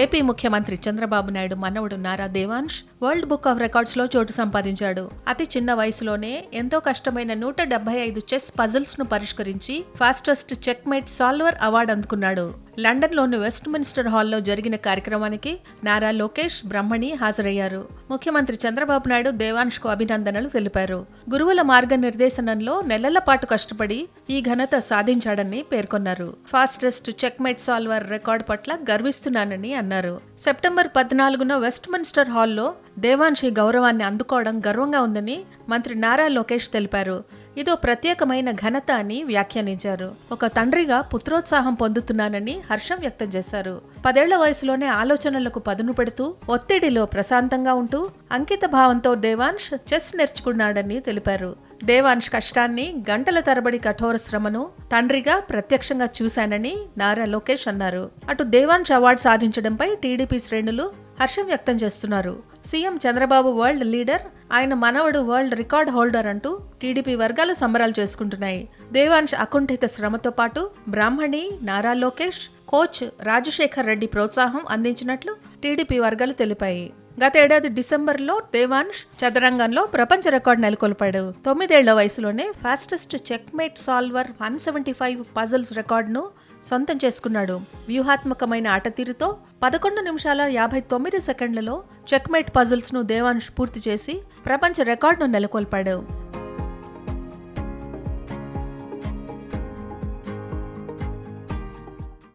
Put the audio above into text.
AP ముఖ్యమంత్రి చంద్రబాబు నాయుడు మనవడు Nara Devansh world book of రికార్డ్స్లో చోటు సంపాదించాడు. అతి చిన్న వయసులోనే ఎంతో కష్టమైన నూట డెబ్బై ఐదు చెస్ పజిల్స్ను పరిష్కరించి fastest checkmate solver award అందుకున్నాడు. లండన్లోని వెస్ట్ మినిస్టర్ హాల్లో జరిగిన కార్యక్రమానికి నారా లోకేష్ బ్రహ్మణి హాజరయ్యారు. ముఖ్యమంత్రి చంద్రబాబు నాయుడు దేవాన్ష్కు అభినందనలు తెలిపారు. గురువుల మార్గనిర్దేశనంలో నెలల పాటు కష్టపడి ఈ ఘనత సాధించాడని పేర్కొన్నారు. ఫాస్టెస్ట్ చెక్మేట్ సాల్వర్ రికార్డు పట్ల గర్విస్తున్నానని అన్నారు. సెప్టెంబర్ పద్నాలుగున వెస్ట్ మినిస్టర్ హాల్లో దేవాన్షి గౌరవాన్ని అందుకోవడం గర్వంగా ఉందని మంత్రి నారా లోకేష్ తెలిపారు. ఇదో ప్రత్యేకమైన ఘనత అని వ్యాఖ్యానించారు. ఒక తండ్రిగా పుత్రోత్సాహం పొందుతున్నానని హర్షం వ్యక్తం చేశారు. పదేళ్ళ వయసులోనే ఆలోచనలకు పదును పెడుతూ ఒత్తిడిలో ప్రశాంతంగా ఉంటూ అంకిత భావంతో దేవాంశ్ చెస్ నేర్చుకున్నాడని తెలిపారు. దేవాంశ్ కష్టాన్ని గంటల తరబడి కఠోర శ్రమను తండ్రిగా ప్రత్యక్షంగా చూశానని నారా లోకేష్ అన్నారు. అటు దేవాంశ్ అవార్డు సాధించడంపై టీడీపీ శ్రేణులు హర్షం వ్యక్తం చేస్తున్నారు. సీఎం చంద్రబాబు వరల్డ్ లీడర్ ఆయన మనవడు వరల్డ్ రికార్డ్ హోల్డర్ అంటూ టీడీపీ వర్గాలు సంబరాలు చేసుకుంటున్నాయి. దేవాంశ్ అకుంఠిత శ్రమతో పాటు బ్రాహ్మణి నారా లోకేష్ కోచ్ రాజశేఖర్ రెడ్డి ప్రోత్సాహం అందించినట్లు టీడీపీ వర్గాలు తెలిపాయి. గతేడాది డిసెంబర్లో దేవాన్ష్ చదరంగంలో ప్రపంచ రికార్డు నెలకొల్పాడు. తొమ్మిదేళ్ళ వయసులోనే fastest checkmate solver one seventy five puzzles రికార్డును సొంతం చేసుకున్నాడు. వ్యూహాత్మకమైన ఆటతీరుతో పదకొండు నిమిషాల యాభై తొమ్మిది సెకండ్లలో చెక్మేట్ పజిల్స్ను దేవాన్ష్ పూర్తి చేసి ప్రపంచ రికార్డును నెలకొల్పాడు.